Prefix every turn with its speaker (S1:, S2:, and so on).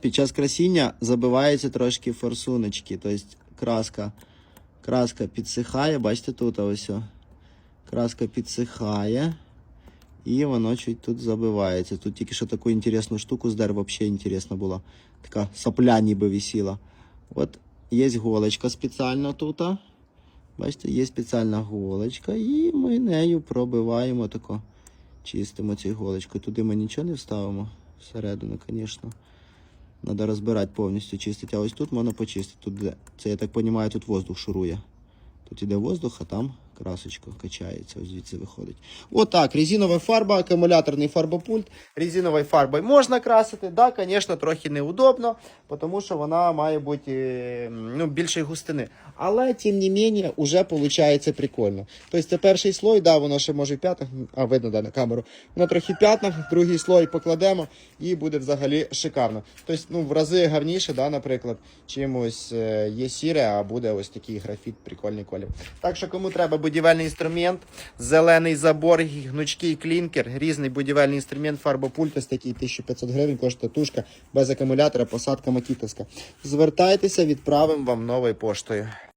S1: Під час красіння забиваються трошки форсуночки, тобто краска, краска підсихає, бачите тут ось. Краска підсихає. І воно чуть тут забивається. Тут тільки що таку інтересну штуку здер, взагалі інтересно було. Така сопля ніби висіла. От є голочка спеціальна тут. Бачите, є спеціальна голочка, і ми нею пробиваємо тако. Чистимо цією голочкою. Туди ми нічого не вставимо. Всередину, звісно. Треба розбирати повністю, чистити. А ось тут можна почистити. Тут, це, я так розумію, тут воздух шурує. Тут іде воздух, а там красочка качається, ось звідси виходить. Отак, резинова фарба, акумуляторний фарбопульт. Резиновою фарбою можна красити. Да, звісно, трохи неудобно, тому що вона має бути ну, більшої густини. Але, тим не менше, вже виходить прикольно. Тобто це перший слой, да, воно ще може в п'ятах, а видно да, на камеру. Воно трохи в п'ятнах, другий слой покладемо і буде взагалі шикарно. Тобто, ну, в рази гарніше, да, наприклад, чим ось е, є сіре, а буде ось такий графіт, прикольний колір. Так що, кому треба будівельний інструмент, зелений забор, гнучкий клінкер, різний будівельний інструмент, фарбопульт, ось такий 1500 гривень, коштує тушка без акумулятора, посадка макітовська. Звертайтеся, відправимо вам новою поштою.